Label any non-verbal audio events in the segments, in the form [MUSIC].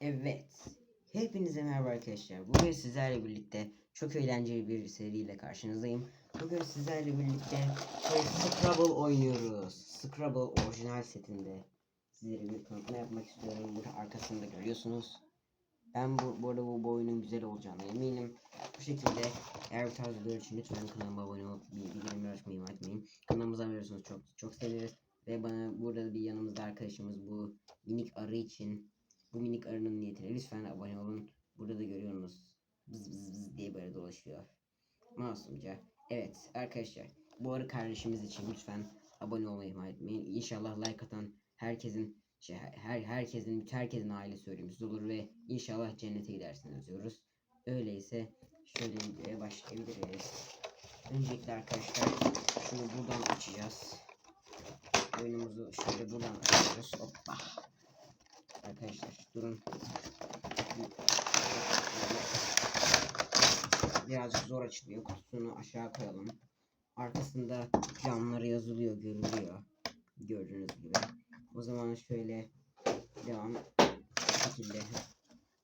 Evet. Hepinize merhaba arkadaşlar. Bugün sizlerle birlikte çok eğlenceli bir seriyle karşınızdayım. Bugün sizlerle birlikte Scrabble oynuyoruz. Scrabble orijinal setinde. Sizlere bir tanıtma yapmak istiyorum. Burada arkasında görüyorsunuz. Ben bu, bu arada bu, bu oyunun güzel olacağına eminim. Bu şekilde eğer bu tarz videolar için lütfen kanalıma abone olup bildirimleri açmayı unutmayın. Kanalımıza veriyorsunuz çok çok severiz. Ve bana burada bir yanımızda arkadaşımız bu minik arı için bu minik arının niyetine lütfen abone olun. Burada da görüyorsunuz. Bız bız bız diye böyle dolaşıyor. Masumca. Evet arkadaşlar bu arı kardeşimiz için lütfen abone olmayı ihmal etmeyin. İnşallah like atan herkesin şey, her herkesin herkesin ailesi ölümsüz olur ve inşallah cennete gidersiniz diyoruz. Öyleyse şöyle videoya başlayabiliriz. Öncelikle arkadaşlar şunu buradan açacağız. Oyunumuzu şöyle buradan açıyoruz. Hoppa. Arkadaşlar durun. Birazcık zor açılıyor. Kutusunu aşağı koyalım. Arkasında camları yazılıyor, görülüyor. Gördüğünüz gibi. O zaman şöyle devam şekilde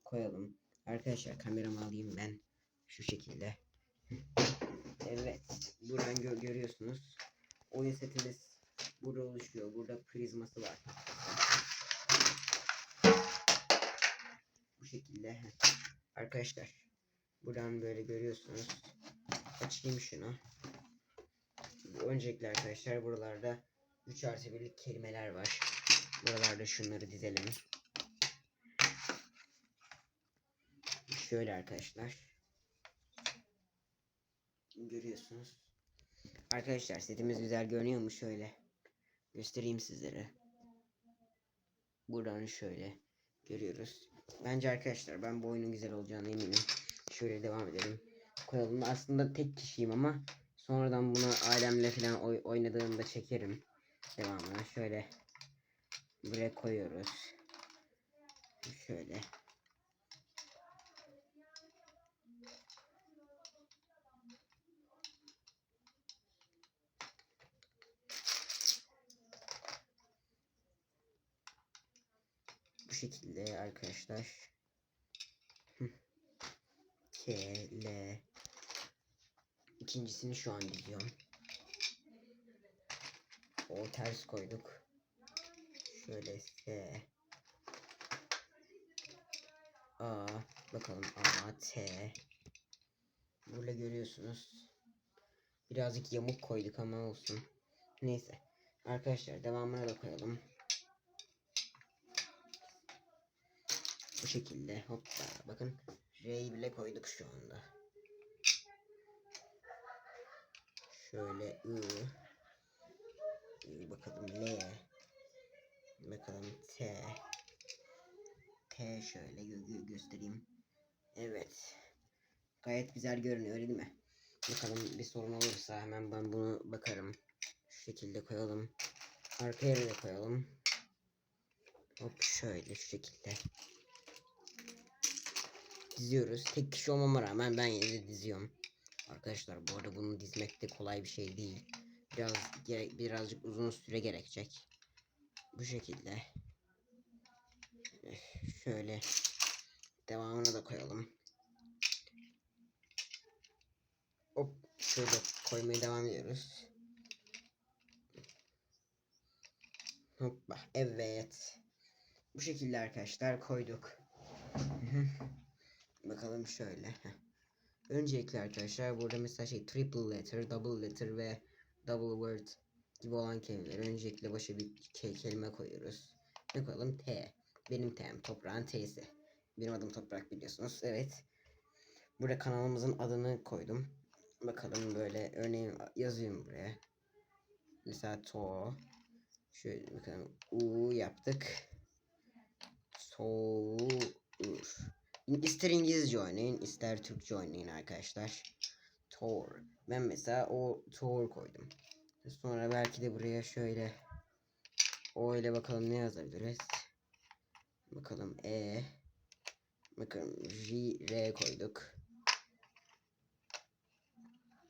koyalım. Arkadaşlar kameramı alayım ben. Şu şekilde. Evet. Buradan gö- görüyorsunuz. Oyun setimiz burada oluşuyor. Burada prizması var. Şekilde. Arkadaşlar. Buradan böyle görüyorsunuz. Açayım şunu. Öncelikle arkadaşlar buralarda 3 artı birlik kelimeler var. Buralarda şunları dizelim. Şöyle arkadaşlar. Görüyorsunuz. Arkadaşlar setimiz güzel görünüyor mu şöyle. Göstereyim sizlere. Buradan şöyle görüyoruz. Bence arkadaşlar ben bu oyunun güzel olacağına eminim. Şöyle devam edelim. Koyalım. Aslında tek kişiyim ama sonradan bunu ailemle falan oy oynadığımda çekerim. Devamını şöyle buraya koyuyoruz. Şöyle. Bu şekilde arkadaşlar. K, L. İkincisini şu an diziyorum. O ters koyduk. Şöyle S. A. Bakalım A, T. Burada görüyorsunuz. Birazcık yamuk koyduk ama olsun. Neyse. Arkadaşlar devamına da koyalım. Bu şekilde hoppa bakın R'yi bile koyduk şu anda. Şöyle I, I bakalım L bakalım T T şöyle gö gö göstereyim. Evet. Gayet güzel görünüyor değil mi? Bakalım bir sorun olursa hemen ben bunu bakarım. Şu şekilde koyalım. Arkaya da koyalım. Hop şöyle şu şekilde diziyoruz. Tek kişi olmama rağmen ben yine de diziyorum. Arkadaşlar bu arada bunu dizmek de kolay bir şey değil. Biraz gerek birazcık uzun süre gerekecek. Bu şekilde. Şöyle devamını da koyalım. Hop şöyle koymaya devam ediyoruz. Hoppa evet. Bu şekilde arkadaşlar koyduk. Bakalım şöyle. [LAUGHS] Öncelikle arkadaşlar burada mesela şey triple letter, double letter ve double word gibi olan kelimeler. Öncelikle başa bir ke kelime koyuyoruz. Ne koyalım? T. Benim T'm. Toprağın T'si. Benim adım Toprak biliyorsunuz. Evet. Burada kanalımızın adını koydum. Bakalım böyle örneğin yazıyorum buraya. Mesela to. Şöyle bakalım. U yaptık. Soğur. İster İngilizce oynayın, ister Türkçe oynayın arkadaşlar. Tor. Ben mesela o Tor koydum. Sonra belki de buraya şöyle O bakalım ne yazabiliriz. Bakalım E. Bakalım J, R koyduk.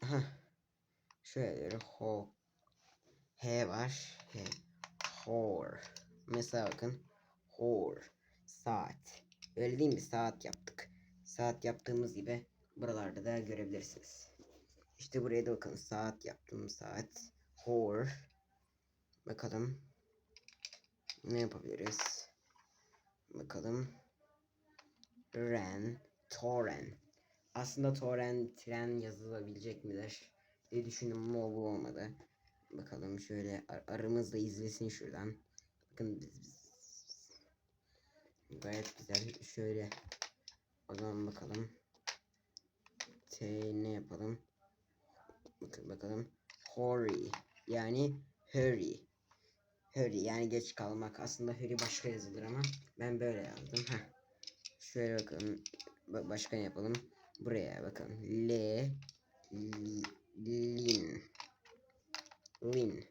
Aha. Şöyle ho. H var. H. Hor. Mesela bakın. Hor. Saat. Öyle değil mi? Saat yaptık. Saat yaptığımız gibi buralarda da görebilirsiniz. İşte buraya da bakın saat yaptım saat. Hor. Bakalım. Ne yapabiliriz? Bakalım. Ren. Toren. Aslında toren tren yazılabilecek midir? diye düşündüm ama bu olmadı. Bakalım şöyle ar- aramızda izlesin şuradan. Bakın biz, biz gayet güzel. Şöyle o zaman bakalım. T ne yapalım? Bakın bakalım. Hurry yani hurry. Hurry yani geç kalmak. Aslında hurry başka yazılır ama ben böyle yazdım. Heh. Şöyle bakalım. Ba- başka ne yapalım? Buraya bakın. L li- lin. Lin.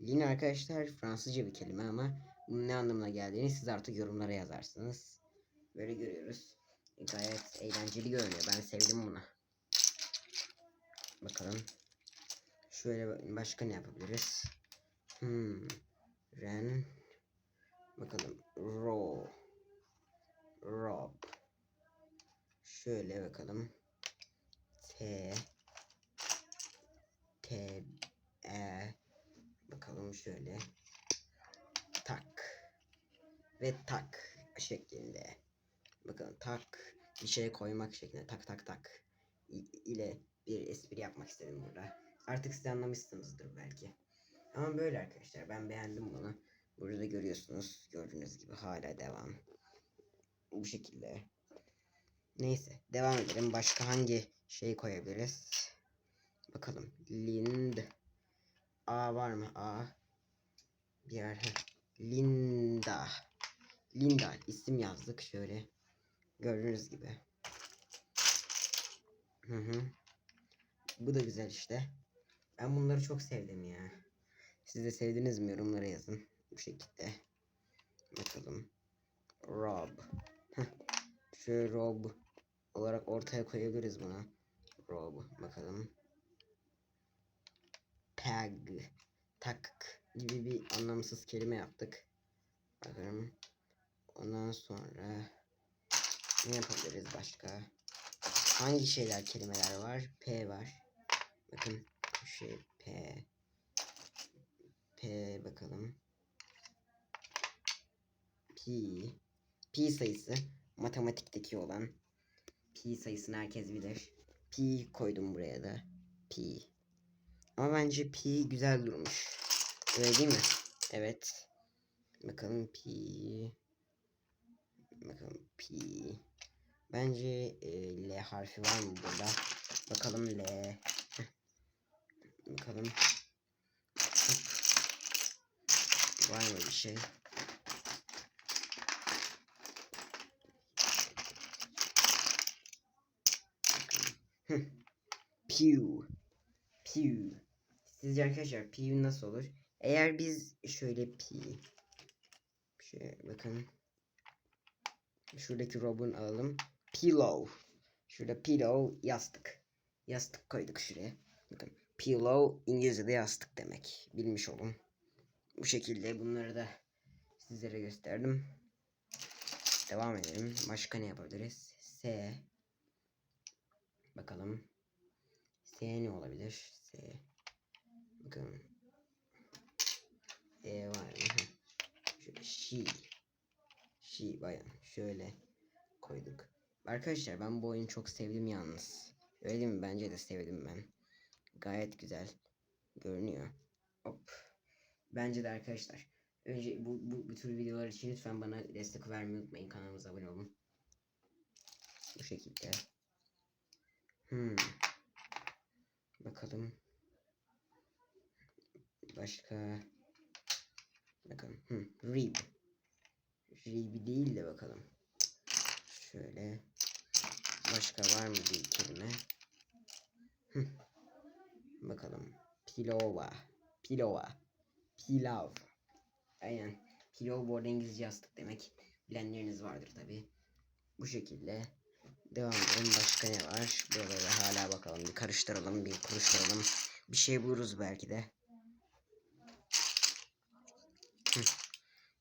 Lin arkadaşlar Fransızca bir kelime ama ne anlamına geldiğini siz artık yorumlara yazarsınız. Böyle görüyoruz. Gayet eğlenceli görünüyor. Ben sevdim bunu. Bakalım. Şöyle ba- başka ne yapabiliriz? Hmm. Ren. Bakalım. Ro. Rob. Şöyle bakalım. T. T. E. Bakalım şöyle. Ve tak şeklinde. Bakın tak bir şey koymak şeklinde tak tak tak ile bir espri yapmak istedim burada. Artık siz anlamışsınızdır belki. Ama böyle arkadaşlar ben beğendim bunu. Burada görüyorsunuz gördüğünüz gibi hala devam. Bu şekilde. Neyse devam edelim. Başka hangi şey koyabiliriz? Bakalım. Lind. A var mı? A. Bir yer. Linda. Linda isim yazdık şöyle. Gördüğünüz gibi. Hı hı. Bu da güzel işte. Ben bunları çok sevdim ya. Siz de sevdiniz mi? Yorumlara yazın. Bu şekilde. Bakalım. Rob. Şöyle Rob olarak ortaya koyabiliriz bunu. Rob. Bakalım. Tag. Tak gibi bir anlamsız kelime yaptık. Bakalım. Ondan sonra ne yapabiliriz başka? Hangi şeyler kelimeler var? P var. Bakın şey P. P bakalım. P. P sayısı matematikteki olan P sayısını herkes bilir. P koydum buraya da. P. Ama bence P güzel durmuş. Öyle değil mi? Evet. Bakalım P. Bakalım P. Bence e, L harfi var mı burada? Bakalım L. Bakalım. Hop. Var mı bir şey? Pew. Pew. Sizce arkadaşlar pew nasıl olur? Eğer biz şöyle p şöyle bakın şuradaki robun alalım. Pillow. Şurada pillow yastık. Yastık koyduk şuraya. Bakın pillow İngilizce'de yastık demek. Bilmiş olun. Bu şekilde bunları da sizlere gösterdim. Devam edelim. Başka ne yapabiliriz? S. Bakalım. S ne olabilir? S. Bakın. E var mı? Şöyle she. She bayan. Şöyle koyduk. Arkadaşlar ben bu oyunu çok sevdim yalnız. Öyle değil mi? Bence de sevdim ben. Gayet güzel görünüyor. Hop. Bence de arkadaşlar. Önce bu, bu, bu tür videolar için lütfen bana destek vermeyi unutmayın. Kanalımıza abone olun. Bu şekilde. Hmm. Bakalım. Başka. Bakalım. Hmm. Rib. Rib değil de bakalım. Şöyle. Başka var mı bir kelime? Bakalım. Pilova. Pilova. Pilav. Aynen. Pilav bu arada İngilizce yastık demek. Bilenleriniz vardır tabi. Bu şekilde. Devam edelim. Başka ne var? Buraları hala bakalım. Bir karıştıralım. Bir kuruşturalım. Bir şey buluruz belki de.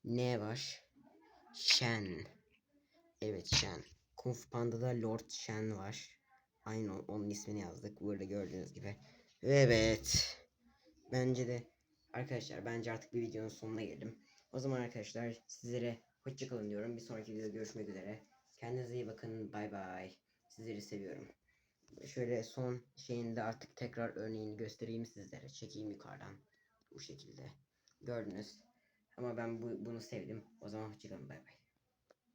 Ne var? Şen. Evet Shen. Kung Fu Panda'da Lord Shen var. Aynı onun ismini yazdık. Burada gördüğünüz gibi. Evet. Bence de arkadaşlar bence artık bir videonun sonuna geldim. O zaman arkadaşlar sizlere hoşçakalın diyorum. Bir sonraki videoda görüşmek üzere. Kendinize iyi bakın. Bay bay. Sizleri seviyorum. Şöyle son şeyinde artık tekrar örneğini göstereyim sizlere. Çekeyim yukarıdan. Bu şekilde. Gördünüz. Ama ben bu, bunu sevdim. O zaman hoşçakalın. Bay bay.